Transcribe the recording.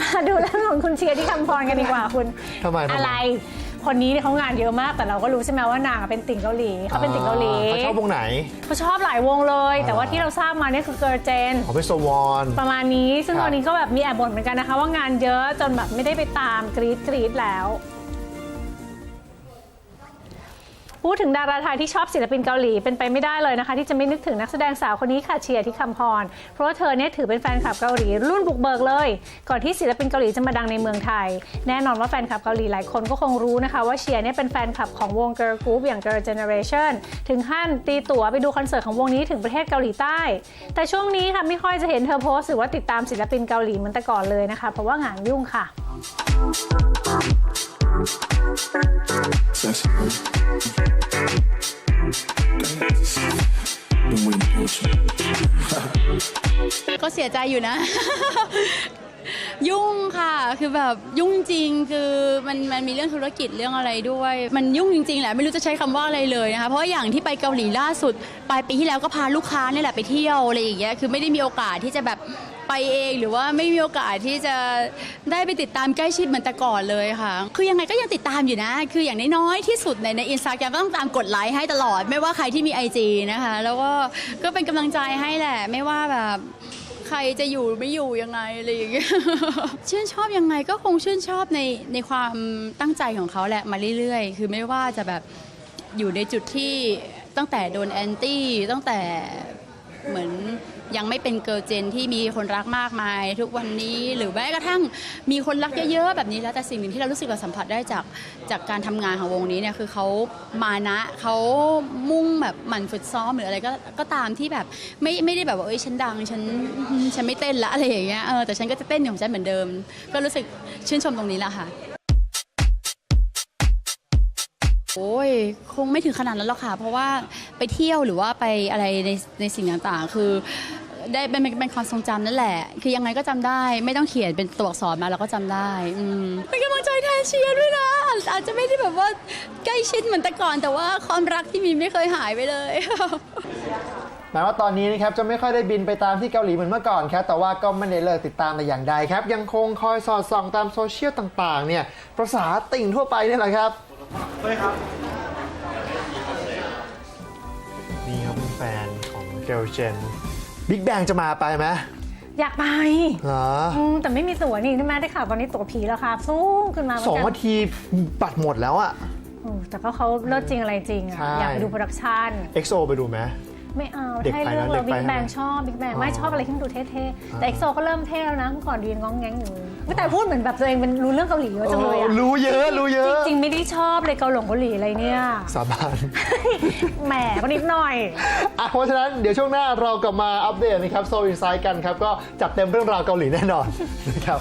มาดูเรื่องของคุณเชียร์ที่คำพรกันดีกว่าคุณทำไมทำไม อะไร คนนี้เนี่ยเขางานเยอะมากแต่เราก็รู้ใช่ไหมว่านางอะเป็นติ่งเกาหลีเขาเป็นติ่งเกาหลีเขาชอบวงไหนเขาชอบหลายวงเลย แต่ว่าที่เราทราบมาเนี่ยคือเกิร์เจน เขาเป็นโซวอน ประมาณนี้ซึ่งครับ ตอนนี้ก็แบบมีแอบบ่นเหมือนกันนะคะ ว่างานเยอะจนแบบไม่ได้ไปตามกรีดกรีดแล้ว พูดถึงดาราไทยที่ชอบศิลปินเกาหลีเป็นไปไม่ได้เลยนะคะ ที่จะไม่นึกถึงนักแสดงสาวคนนี้ค่ะเชียร์ที่คำพร เพราะว่าเธอเนี่ยถือเป็นแฟนคลับเกาหลีรุ่นบุกเบิกเลย ก่อนที่ศิลปินเกาหลีจะมาดังในเมืองไทย แน่นอนว่าแฟนคลับเกาหลีหลายคนก็คงรู้นะคะว่าเชียร์เนี่ยเป็นแฟนคลับของวง Girl Group อย่าง Girl Generation ถึงขั้นตีตั๋วไปดูคอนเสิร์ตของวงนี้ถึงประเทศเกาหลีใต้ แต่ช่วงนี้ค่ะไม่ค่อยจะเห็นเธอโพสต์หรือว่าติดตามศิลปินเกาหลีเหมือนแต่ก่อนเลยนะคะ เพราะว่างานยุ่งค่ะก็เสียใจอยู่นะ ยุ่งค่ะ คือแบบยุ่งจริง คือมันมันมีเรื่องธุรกิจเรื่องอะไรด้วย มันยุ่งจริงๆแหละ ไม่รู้จะใช้คำว่าอะไรเลยนะคะ เพราะอย่างที่ไปเกาหลีล่าสุด ปลายปีที่แล้วก็พาลูกค้าเนี่ยแหละไปเที่ยวอะไรอย่างเงี้ย คือไม่ได้มีโอกาสที่จะแบบ ไปเองหรือว่าไม่มีโอกาสที่จะได้ไปติดตามใกล้ชิดเหมือนแต่ก่อนเลยค่ะ คือยังไงก็ยังติดตามอยู่นะ คืออย่างน้อยๆที่สุดในในอินสตาแกรมก็ต้องตามกดไลค์ให้ตลอด ไม่ว่าใครที่มี IG นะคะ แล้วก็ก็เป็นกำลังใจให้แหละ ไม่ว่าแบบใครจะอยู่ไม่อยู่ยังไงอะไรอย่างเงี้ยชื่นชอบยังไงก็คงชื่นชอบในในความตั้งใจของเขาแหละมาเรื่อยๆ คือไม่ว่าจะแบบอยู่ในจุดที่ตั้งแต่โดนแอนตี้ตั้งแต่เหมือน ยังไม่เป็นเกิร์ลเจนที่มีคนรักมากมาย ทุกวันนี้หรือแม้กระทั่งมีคนรักเยอะๆแบบนี้แล้วแต่สิ่งหนึ่งที่เรารู้สึกเราสัมผัสได้จากจากการทำงานของวงนี้เนี่ยคือเขามานะเขามุ่งแบบหมั่นฝึกซ้อมหรืออะไรก็ก็ตามที่แบบไม่ไม่ได้แบบว่าเอ้ยฉันดังฉันฉันไม่เต้นละอะไรอย่างเงี้ยเออแต่ฉันก็จะเต้นของฉันเหมือนเดิม ก็รู้สึกชื่นชมตรงนี้แหละค่ะโอ้ยคงไม่ถึงขนาดนั้นหรอกค่ะ เพราะว่าไปเที่ยวหรือว่าไปอะไรในในสิ่งต่างๆ คือ ได้เป็นเป็นเป็นความทรงจำนั่นแหละ คือยังไงก็จำได้ ไม่ต้องเขียนเป็นตัวอักษรมาเราก็จำได้อืมเป็นกำลังใจแทนเชียร์ด้วยนะ อาจจะไม่ได้แบบว่าใกล้ชิดเหมือนแต่ก่อน แต่ว่าความรักที่มีไม่เคยหายไปเลย แม้ว่าตอนนี้นะครับจะไม่ค่อยได้บินไปตามที่เกาหลีเหมือนเมื่อก่อนครับแต่ว่าก็ไม่ได้เลิกติดตามแต่อย่างใดครับ ยังคงคอยสอดส่องตามโซเชียลต่างๆเนี่ยภาษาติ่งทั่วไปนี่แหละครับนี่เขาเป็นแฟนของเกลเจน บิ๊กแบงจะมาไปไหมอยากไปเหรออืมแต่ไม่มีตั๋วนี่ใช่ไหมได้ข่าวตอนนี้ตั๋วผีราคาสูงขึ้นมาเหมืสอองนกันาทีบัตรหมดแล้วอะ โอ้แต่ก็เขาเลิศจริงอะไรจริงอะใช่ อยากไปดูโปรดักชันเอ็กโซไปดูไหม ไม่เอาเด็กให้ไปเรื่องนะเด็เรากไปบิ๊กแบงใช่ไหมชอบบิ๊กแบงอ๋อไม่ชอบอะไรที่มันดูเท่ๆ แต่เอ็กโซก็เริ่มเท่แล้วนะเมื่อก่อนดูยังง้องแง้งอยู่ไม่แต่พูดเหมือนแบบตัวเองเป็นรู้เรื่องเกาหลีเยอะจังเลยอะโอ้รู้เยอะรู้เยอะ จริงๆไม่ได้ชอบเลยเกาหลงเกาหลีอะไรเนี่ย สาบาน แหมก็นิดหน่อย อะเพราะฉะนั้นเดี๋ยวช่วงหน้าเรากลับมาอัปเดตนะครับโซอินไซด์กันครับ ก็จัดเต็มเรื่องราวเกาหลีแน่นอนนะครับ